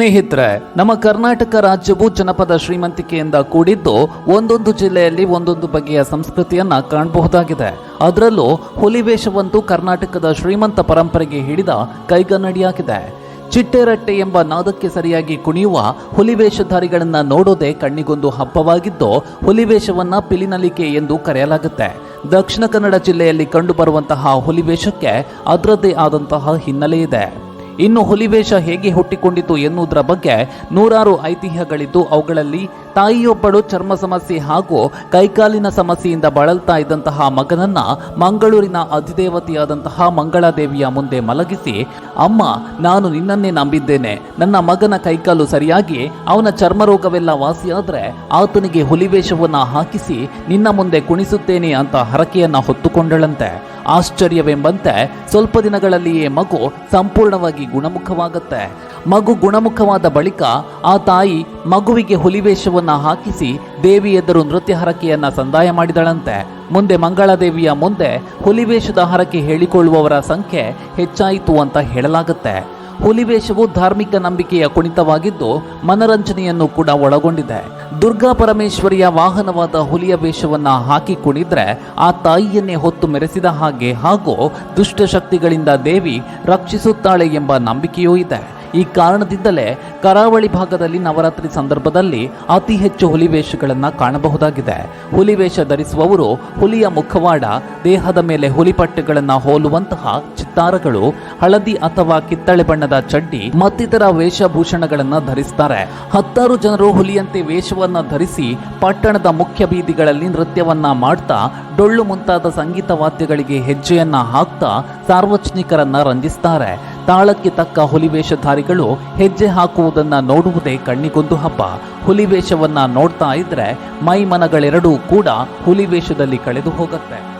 ಸ್ನೇಹಿತರೆ, ನಮ್ಮ ಕರ್ನಾಟಕ ರಾಜ್ಯವು ಜನಪದ ಶ್ರೀಮಂತಿಕೆಯಿಂದ ಕೂಡಿದ್ದು ಒಂದೊಂದು ಜಿಲ್ಲೆಯಲ್ಲಿ ಒಂದೊಂದು ಬಗೆಯ ಸಂಸ್ಕೃತಿಯನ್ನ ಕಾಣಬಹುದಾಗಿದೆ. ಅದರಲ್ಲೂ ಹುಲಿವೇಷವಂತೂ ಕರ್ನಾಟಕದ ಶ್ರೀಮಂತ ಪರಂಪರೆಗೆ ಹಿಡಿದ ಕೈಗನ್ನಡಿಯಾಗಿದೆ. ಚಿಟ್ಟೆರಟ್ಟೆ ಎಂಬ ನಾದಕ್ಕೆ ಸರಿಯಾಗಿ ಕುಣಿಯುವ ಹುಲಿವೇಷಧಾರಿಗಳನ್ನ ನೋಡೋದೇ ಕಣ್ಣಿಗೊಂದು ಹಬ್ಬವಾಗಿದ್ದು ಹುಲಿವೇಷವನ್ನ ಪಿಲಿನಲಿಕೆ ಎಂದು ಕರೆಯಲಾಗುತ್ತೆ. ದಕ್ಷಿಣ ಕನ್ನಡ ಜಿಲ್ಲೆಯಲ್ಲಿ ಕಂಡುಬರುವಂತಹ ಹುಲಿವೇಷಕ್ಕೆ ಅದರದ್ದೇ ಆದಂತಹ ಹಿನ್ನೆಲೆ ಇದೆ. ಇನ್ನು ಹುಲಿವೇಷ ಹೇಗೆ ಹುಟ್ಟಿಕೊಂಡಿತು ಎನ್ನುವುದರ ಬಗ್ಗೆ ನೂರಾರು ಐತಿಹ್ಯಗಳಿದ್ದು ಅವುಗಳಲ್ಲಿ ತಾಯಿಯೊಬ್ಬಳು ಚರ್ಮ ಸಮಸ್ಯೆ ಹಾಗೂ ಕೈಕಾಲಿನ ಸಮಸ್ಯೆಯಿಂದ ಬಳಲ್ತಾ ಇದ್ದಂತಹ ಮಗನನ್ನ ಮಂಗಳೂರಿನ ಅಧಿದೇವತೆಯಾದಂತಹ ಮಂಗಳಾದೇವಿಯ ಮುಂದೆ ಮಲಗಿಸಿ, ಅಮ್ಮ, ನಾನು ನಿನ್ನನ್ನೇ ನಂಬಿದ್ದೇನೆ. ನನ್ನ ಮಗನ ಕೈಕಾಲು ಸರಿಯಾಗಿ, ಅವನ ಚರ್ಮರೋಗವೆಲ್ಲ ವಾಸಿಯಾದ್ರೆ ಆತನಿಗೆ ಹುಲಿವೇಷವನ್ನ ಹಾಕಿಸಿ ನಿನ್ನ ಮುಂದೆ ಕುಣಿಸುತ್ತೇನೆ ಅಂತ ಹರಕೆಯನ್ನ ಹೊತ್ತುಕೊಂಡಳಂತೆ. ಆಶ್ಚರ್ಯವೆಂಬಂತೆ ಸ್ವಲ್ಪ ದಿನಗಳಲ್ಲಿಯೇ ಮಗು ಸಂಪೂರ್ಣವಾಗಿ ಗುಣಮುಖವಾಗುತ್ತೆ. ಮಗು ಗುಣಮುಖವಾದ ಬಳಿಕ ಆ ತಾಯಿ ಮಗುವಿಗೆ ಹುಲಿವೇಷವನ್ನು ಹಾಕಿಸಿ ದೇವಿ ಎದುರು ನೃತ್ಯ ಹರಕೆಯನ್ನ ಸಂದಾಯ ಮಾಡಿದಳಂತೆ. ಮುಂದೆ ಮಂಗಳಾದೇವಿಯ ಮುಂದೆ ಹುಲಿವೇಷದ ಹರಕೆ ಹೇಳಿಕೊಳ್ಳುವವರ ಸಂಖ್ಯೆ ಹೆಚ್ಚಾಯಿತು ಅಂತ ಹೇಳಲಾಗುತ್ತೆ. ಹುಲಿವೇಷವು ಧಾರ್ಮಿಕ ನಂಬಿಕೆಯ ಕುಣಿತವಾಗಿದ್ದು, ಮನರಂಜನೆಯನ್ನು ಕೂಡ ಒಳಗೊಂಡಿದೆ. ದುರ್ಗಾ ಪರಮೇಶ್ವರಿಯ ವಾಹನವಾದ ಹುಲಿಯ ವೇಷವನ್ನ ಹಾಕಿ ಕುಣಿದ್ರೆ, ಆ ತಾಯಿಯನ್ನೇ ಹೊತ್ತು ಮೆರೆಸಿದ ಹಾಗೆ ಹಾಗೂ ದುಷ್ಟಶಕ್ತಿಗಳಿಂದ ದೇವಿ ರಕ್ಷಿಸುತ್ತಾಳೆ ಎಂಬ ನಂಬಿಕೆಯೂ ಇದೆ. ಈ ಕಾರಣದಿಂದಲೇ ಕರಾವಳಿ ಭಾಗದಲ್ಲಿ ನವರಾತ್ರಿ ಸಂದರ್ಭದಲ್ಲಿ ಅತಿ ಹೆಚ್ಚು ಹುಲಿವೇಷಗಳನ್ನು ಕಾಣಬಹುದಾಗಿದೆ. ಹುಲಿವೇಷ ಧರಿಸುವವರು ಹುಲಿಯ ಮುಖವಾಡ, ದೇಹದ ಮೇಲೆ ಹುಲಿಪಟ್ಟೆಗಳನ್ನು ಹೋಲುವಂತಹ ಚಿತ್ತಾರಗಳು, ಹಳದಿ ಅಥವಾ ಕಿತ್ತಳೆ ಬಣ್ಣದ ಚಡ್ಡಿ, ಮತ್ತಿತರ ವೇಷಭೂಷಣಗಳನ್ನು ಧರಿಸುತ್ತಾರೆ ಹತ್ತಾರು ಜನರು ಹುಲಿಯಂತೆ ವೇಷವನ್ನು ಧರಿಸಿ ಪಟ್ಟಣದ ಮುಖ್ಯ ಬೀದಿಗಳಲ್ಲಿ ನೃತ್ಯವನ್ನ ಮಾಡ್ತಾ, ಡೊಳ್ಳು ಮುಂತಾದ ಸಂಗೀತ ವಾದ್ಯಗಳಿಗೆ ಹೆಜ್ಜೆಯನ್ನ ಹಾಕ್ತಾ ಸಾರ್ವಜನಿಕರನ್ನ ರಂಜಿಸ್ತಾರೆ. ತಾಳಕ್ಕೆ ತಕ್ಕ ಹುಲಿವೇಷಧಾರಿಗಳು ಹೆಜ್ಜೆ ಹಾಕುವುದನ್ನ ನೋಡುವುದೇ ಕಣ್ಣಿಗೊಂದು ಹಬ್ಬ. ಹುಲಿವೇಷವನ್ನ ನೋಡ್ತಾ ಇದ್ರೆ ಮೈ ಮನಗಳೆರಡೂ ಕೂಡ ಹುಲಿವೇಷದಲ್ಲಿ ಕಳೆದು ಹೋಗುತ್ತೆ.